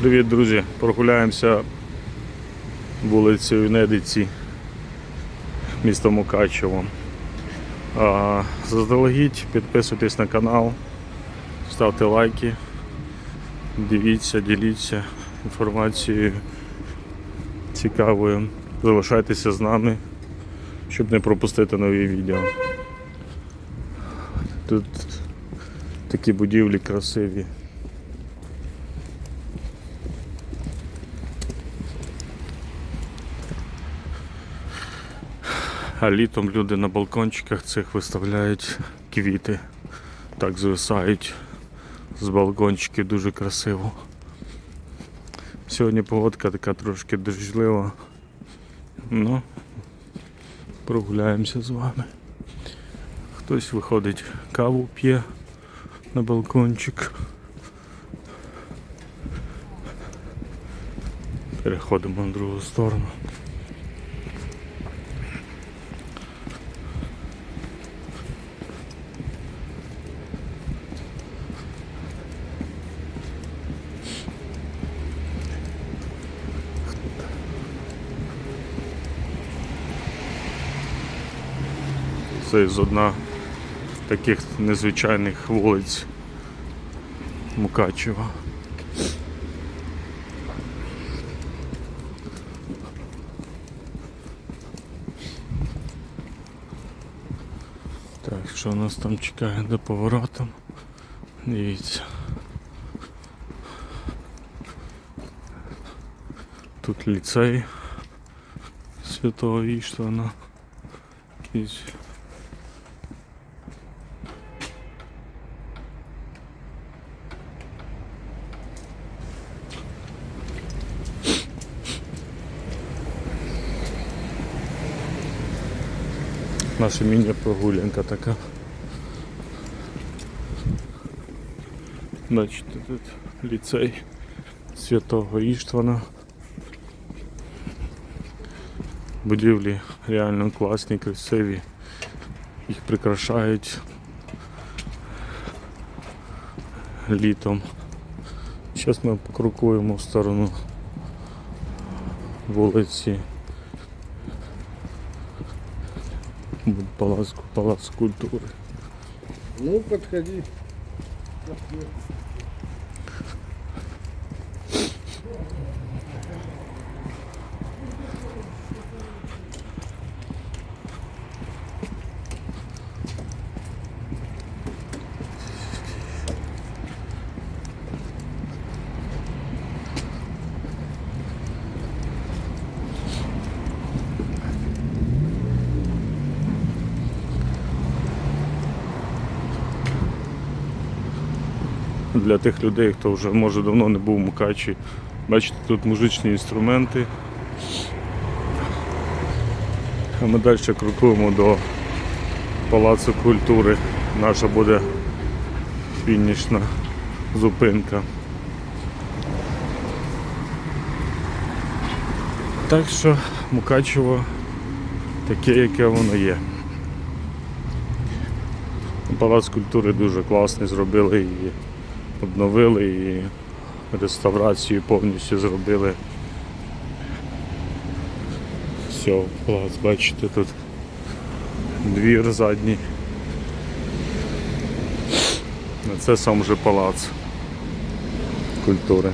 Привіт, друзі! Прогуляємося вулицею Недиці, місто Мукачево. Заздалегідь, підписуйтесь на канал, ставте лайки, дивіться, діліться інформацією цікавою. Залишайтеся з нами, щоб не пропустити нові відео. Тут такі будівлі красиві. А літом люди на балкончиках цих виставляють квіти. Так звисають з балкончиків дуже красиво. Сьогодні погодка така трошки дощлива. Ну, прогуляємося з вами. Хтось виходить, каву п'є на балкончик. Переходимо на другу сторону. Це з одна таких незвичайних вулиць Мукачева. Так, що нас там чекає до поворотом? Дивіться. Тут ліцей Святого Іштвана. Якийсь Наша міні-прогулянка така. Бачите, тут ліцей Святого Іштвана. Будівлі реально класні, красиві. Їх прикрашають літом. Зараз ми покрокуємо в сторону вулиці Палац, палац культуры. Ну, подходи. Для тих людей, хто вже може давно не був в Мукачі. Бачите, тут музичні інструменти. А ми далі крокуємо до Палацу культури. Наша буде фінішна зупинка. Так що Мукачево таке, яке воно є. Палац культури дуже класний, зробили і обновили і реставрацію повністю зробили. Все, палац, бачите, тут двір задній. Це сам же палац культури.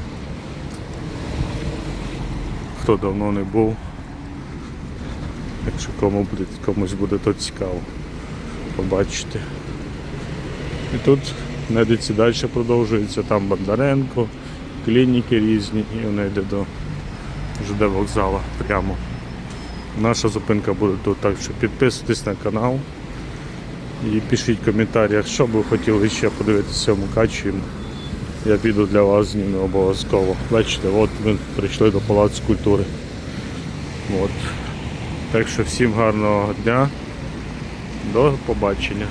Хто давно не був, якщо кому буде, комусь буде то цікаво побачити. І тут Недиці далі продовжується, там Бондаренко, клініки різні і вона йде до ЖД вокзала прямо. Наша зупинка буде тут, так що підписуйтесь на канал і пишіть в коментарях, що б ви хотіли ще подивитися в Мукачі. Я піду для вас зніму обов'язково. Бачите, от ми прийшли до Палацу культури. От. Так що всім гарного дня. До побачення.